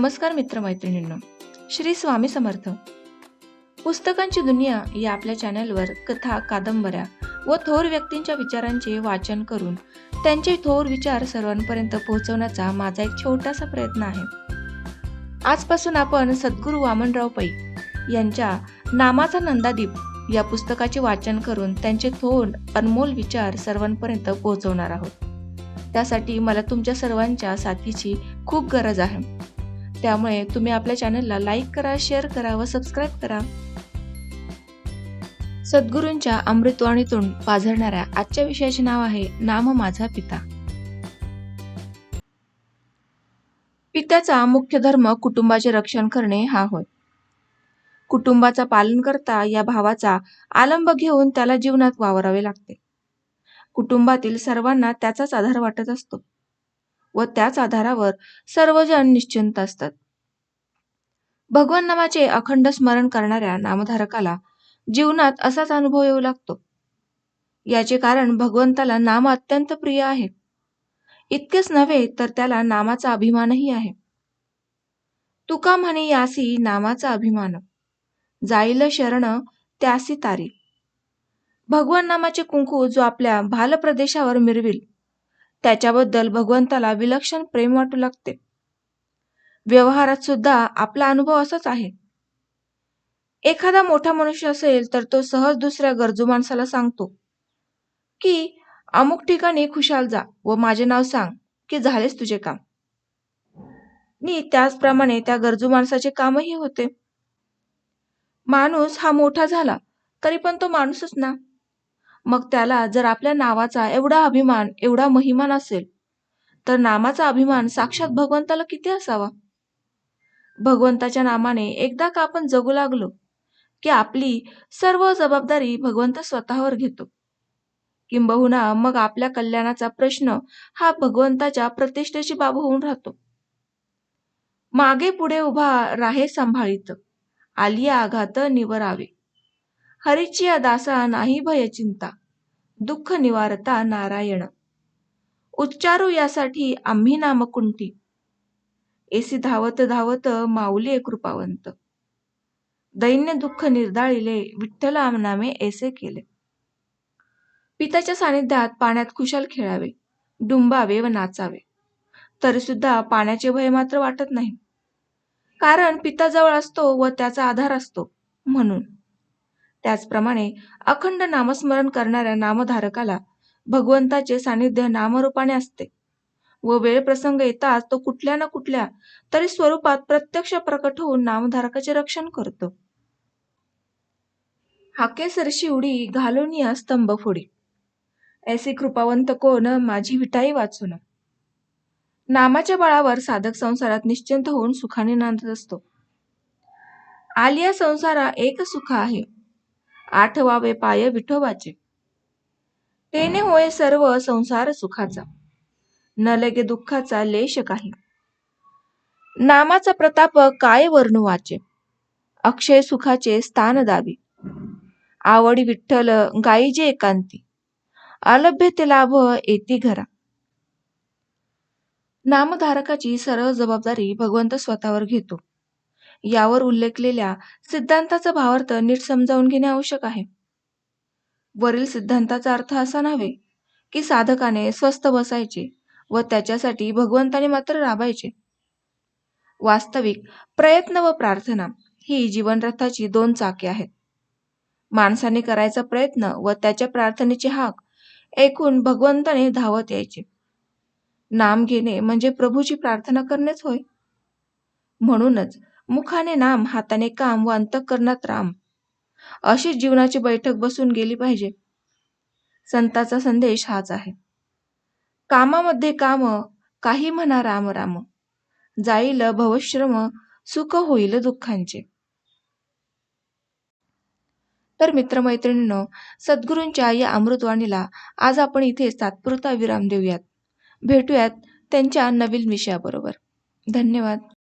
नमस्कार मित्रमैत्रिणींनो श्री स्वामी समर्थ. पुस्तकांची दुनिया या आपल्या चॅनलवर कथा कादंबऱ्या व थोर व्यक्तींच्या विचारांचे वाचन करून त्यांचे थोर विचार सर्वांपर्यंत पोहोचवण्याचा माझा एक छोटासा प्रयत्न आहे. आजपासून आपण सद्गुरू वामनराव पै यांच्या नामाचा नंदादीप या पुस्तकाचे वाचन करून त्यांचे थोर अनमोल विचार सर्वांपर्यंत पोहोचवणार आहोत. त्यासाठी मला तुमच्या सर्वांच्या साथीची खूप गरज आहे. त्यामुळे तुम्ही आपल्या चॅनलला लाईक करा शेअर करा व सबस्क्राईब करा. सद्गुरूंच्या अमृतवाणीतून पाझरणाऱ्या आजच्या विषयाचे नाव आहे नाम माझा पिता. पित्याचा मुख्य धर्म कुटुंबाचे रक्षण करणे हा होय. कुटुंबाचा पालन करता या भावाचा आलंब घेऊन त्याला जीवनात वावरावे लागते. कुटुंबातील सर्वांना त्याचाच आधार वाटत असतो. व त्याच आधारावर सर्वजण निश्चिंत असतात. भगवान नामाचे अखंड स्मरण करणाऱ्या नामधारकाला जीवनात असाच अनुभव येऊ लागतो. याचे कारण भगवंताला नाम अत्यंत प्रिय आहे. इतकेच नव्हे तर त्याला नामाचा अभिमानही आहे. तुका म्हणे यासी नामाचा अभिमान. जाईल शरण त्यासी तारी. भगवान नामाचे कुंकू जो आपल्या भाल प्रदेशावर मिरविल त्याच्याबद्दल भगवंताला विलक्षण प्रेम वाटू लागते. व्यवहारात सुद्धा आपला अनुभव असाच आहे. एखादा मोठा मनुष्य असेल तर तो सहज दुसऱ्या गरजू माणसाला सांगतो की अमुक ठिकाणी खुशाल जा व माझे नाव सांग की झालेच तुझे काम. नी त्याचप्रमाणे त्या गरजू माणसाचे कामही होते. माणूस हा मोठा झाला तरी पण तो माणूसच ना. मग त्याला जर आपल्या नावाचा एवढा अभिमान एवढा महिमान असेल तर नामाचा अभिमान साक्षात भगवंताला किती असावा? भगवंताच्या नामाने एकदा का आपण जगू लागलो की आपली सर्व जबाबदारी भगवंत स्वतःवर घेतो. किंबहुना मग आपल्या कल्याणाचा प्रश्न हा भगवंताच्या प्रतिष्ठेची बाब होऊन राहतो. मागे पुढे उभा राहे सांभाळीत आलिया आघात निवरावे. हरिची दासा नाही भय चिंता. दुःख निवारता नारायण. उच्चारू यासाठी आम्ही नामकुंटी एसी धावत धावत माऊली कृपावंत. दैन्य दुःख निर्धाळिले विठ्ठल आमनामे ऐसे केले. पिताच्या सानिध्यात पाण्यात खुशाल खेळावे डुंबावे व नाचावे. तरी सुद्धा पाण्याचे भय मात्र वाटत नाही. कारण पिता जवळ असतो व त्याचा आधार असतो म्हणून. त्याचप्रमाणे अखंड नामस्मरण करणाऱ्या नामधारकाला भगवंताचे सानिध्य नामरूपाने असते. व वेळ प्रसंग येताच तो कुठल्या ना कुठल्या तरी स्वरूपात प्रत्यक्ष प्रकट होऊन नामधारकाचे रक्षण करतो. हाकेसर शिवडी उडी घालून या स्तंभ फोडी. ऐसी कृपावंत कोण माझी विटाई वाचून. नामाच्या बळावर साधक संसारात निश्चिंत होऊन सुखाने नांदत असतो. आलिया संसारा एक सुख आहे. आठवावे पाय विठोबाचे. तेने होय सर्व संसार सुखाचा. न लगे दुःखाचा लेश काही. नामाचा प्रताप काय वर्णवाचे? अक्षय सुखाचे स्थान दावी आवडी विठ्ठल गाईजे एकांती. अलभ्य ते लाभ येती घरा. नामधारकाची सरळ जबाबदारी भगवंत स्वतःवर घेतो. यावर उल्लेखलेल्या सिद्धांताचा भावार्थ नीट समजावून घेणे आवश्यक आहे. वरील सिद्धांताचा अर्थ असा नव्हे की साधकाने स्वस्थ बसायचे व त्याच्यासाठी भगवंताने मात्र राबायचे. वास्तविक प्रयत्न व प्रार्थना ही जीवनरथाची दोन चाके आहेत. माणसाने करायचा प्रयत्न व त्याच्या प्रार्थनेची हाक ऐकून भगवंताने धावत यायचे. नाम घेणे म्हणजे प्रभूची प्रार्थना करणेच होय. म्हणूनच मुखाने नाम हाताने काम व अंतःकरणात राम. अशी जीवनाची बैठक बसून गेली पाहिजे. संताचा संदेश हाच आहे. कामामध्ये काम काही म्हणा राम राम. जाईल भवश्रम सुख होईल दुःखांचे. तर मित्रमैत्रिणींनो सद्गुरूंच्या या अमृतवाणीला आज आपण इथे तात्पुरता विराम देऊयात. भेटूयात त्यांच्या नवीन विषयाबरोबर. धन्यवाद.